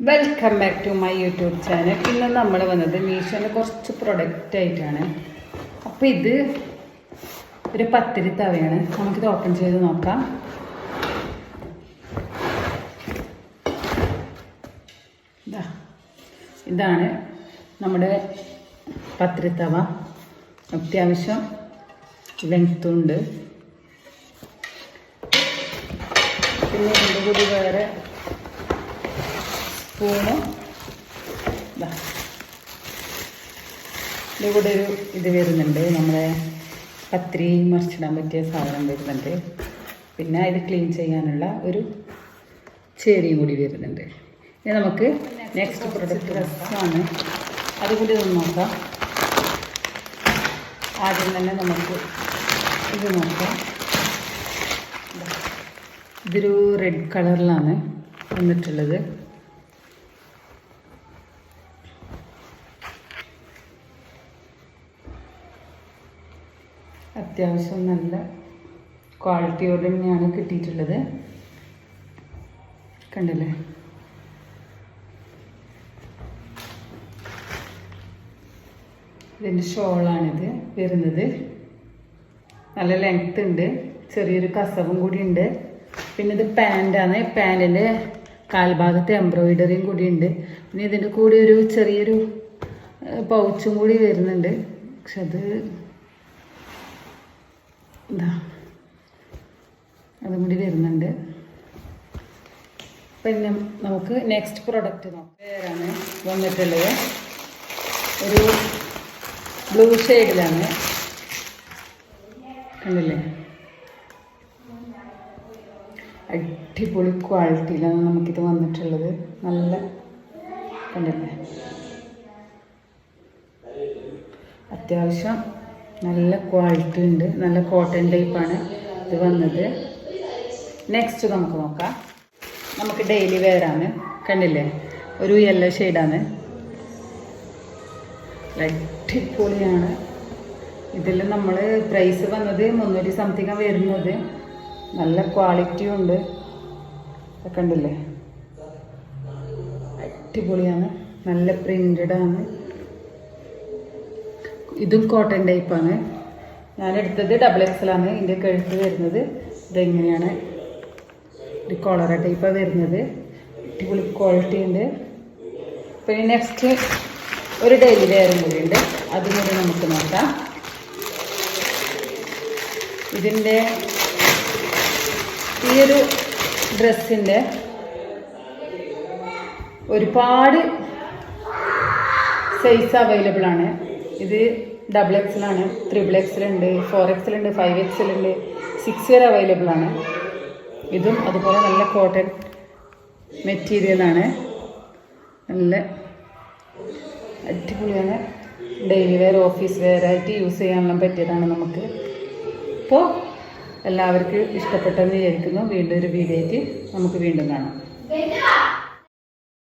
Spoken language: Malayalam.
Welcome back to my YouTube channel ഇന്ന് നമ്മൾ വന്നത് മീഷോന്റെ കുറച്ച് പ്രൊഡക്റ്റ് ആയിട്ടാണ്. അപ്പോൾ ഇത് ഒരു പത്തിരി തവയാണ്. നമുക്കിത് ഓപ്പൺ ചെയ്ത് നോക്കാം. ഇതാ ഇതാണ് നമ്മുടെ പത്തിരി തവ. അത്യാവശ്യം ലെങ്ത്തുണ്ട് പിന്നെ ഇതിന്റെ കൂടി വേറെ സ്പൂണും. ഇതാ കൂടെ ഒരു ഇത് വരുന്നുണ്ട്. നമ്മുടെ പത്രി മറിച്ചിടാൻ പറ്റിയ സാധനം വരുന്നുണ്ട്. പിന്നെ ഇത് ക്ലീൻ ചെയ്യാനുള്ള ഒരു ചേരിയും കൂടി വരുന്നുണ്ട്. ഇനി നമുക്ക് നെക്സ്റ്റ് പ്രൊഡക്റ്റ് ഡ്രസ്സാണ് അതുകൂടി ഒന്ന് നോക്കാം. ആദ്യം തന്നെ നമുക്ക് ഇത് നോക്കാം. ഇതാ. ഇതൊരു റെഡ് കളറിലാണ് വന്നിട്ടുള്ളത്. അത്യാവശ്യം നല്ല ക്വാളിറ്റിയോട് തന്നെയാണ് കിട്ടിയിട്ടുള്ളത്. കണ്ടില്ലേ? ഇതിന്റെ ഷോളാണിത് വരുന്നത്. നല്ല ലെങ്ത് ഉണ്ട്. ചെറിയൊരു കസവും കൂടി ഉണ്ട്. പിന്നെ ഇത് പാന്റാണ് പാന്റിന്റെ കാൽഭാഗത്ത് എംബ്രോയിഡറിയും കൂടി ഉണ്ട്. പിന്നെ ഇതിന്റെ കൂടെ ഒരു ചെറിയൊരു പൗച്ചും കൂടി വരുന്നുണ്ട്. പക്ഷെ അത് ഇതാ. അതും കൂടി വരുന്നുണ്ട്. പിന്നെ നമുക്ക് നെക്സ്റ്റ് പ്രൊഡക്റ്റ് നോക്കാം. വന്നിട്ടുള്ളത്. ഒരു ബ്ലൂ ഷെയ്ഡിലാണ് കണ്ടില്ലേ? അടിപൊളി ക്വാളിറ്റിയിലാണ് നമുക്കിത് വന്നിട്ടുള്ളത്. നല്ല കണ്ടില്ലേ? അത്യാവശ്യം നല്ല ക്വാളിറ്റി ഉണ്ട്. നല്ല കോട്ടൺ ടൈപ്പാണ് ഇത് വന്നത്. നെക്സ്റ്റ് നമുക്ക് നോക്കാം. നമുക്ക് ഡെയിലി വെയറാണ് കണ്ടില്ലേ? ഒരു യെല്ലോ ഷെയ്ഡാണ് അടിപൊളിയാണ്. ഇതിൽ നമ്മൾ പ്രൈസ് വന്നത് മുന്നൂറ്റി സംതിങ് വരുന്നത് നല്ല ക്വാളിറ്റിയും ഉണ്ട്. കണ്ടില്ലേ? അടിപൊളിയാണ്. നല്ല പ്രിന്റഡ് ആണ്. ഇതും കോട്ടൺ ടൈപ്പാണ് ഞാൻ എടുത്തത് ഡബിൾ ആണ്. ഇതിന്റെ കഴുത്ത് വരുന്നത് ഇതെങ്ങനെയാണ്? ഒരു കോളറ ടൈപ്പാണ് വരുന്നത്. അടിപൊളി ക്വാളിറ്റി ഉണ്ട്. പിന്നെ നെക്സ്റ്റ് ഒരു ഡെയിലി വെയറും കൂടി ഉണ്ട്. അതും കൂടി നമുക്ക് നോക്കാം. ഇതിന്റെ ഈ ഒരു ഡ്രസ്സിന്റെ ഒരുപാട് സൈസ് അവൈലബിൾ ആണ്. ഇത് ഡബിൾ എക്സലാണ് ത്രിബിൾ എക്സിലുണ്ട് ഫോർ എക്സിലുണ്ട് ഫൈവ് എക്സിലുണ്ട് സിക്സ് വരെ അവൈലബിൾ ആണ്. ഇതും അതുപോലെ നല്ല കോട്ടൺ മെറ്റീരിയലാണ് നല്ല അടിപൊളിയാണ്. ഡെയിലി വെയർ ഓഫീസ് വെയർ ആയിട്ട് യൂസ് ചെയ്യാനെല്ലാം പറ്റിയതാണ് നമുക്ക്. അപ്പോൾ എല്ലാവർക്കും ഇഷ്ടപ്പെട്ടെന്ന് വിചാരിക്കുന്നു. വീണ്ടും ഒരു വീഡിയോ ആയിട്ട് നമുക്ക് വീണ്ടും കാണാം.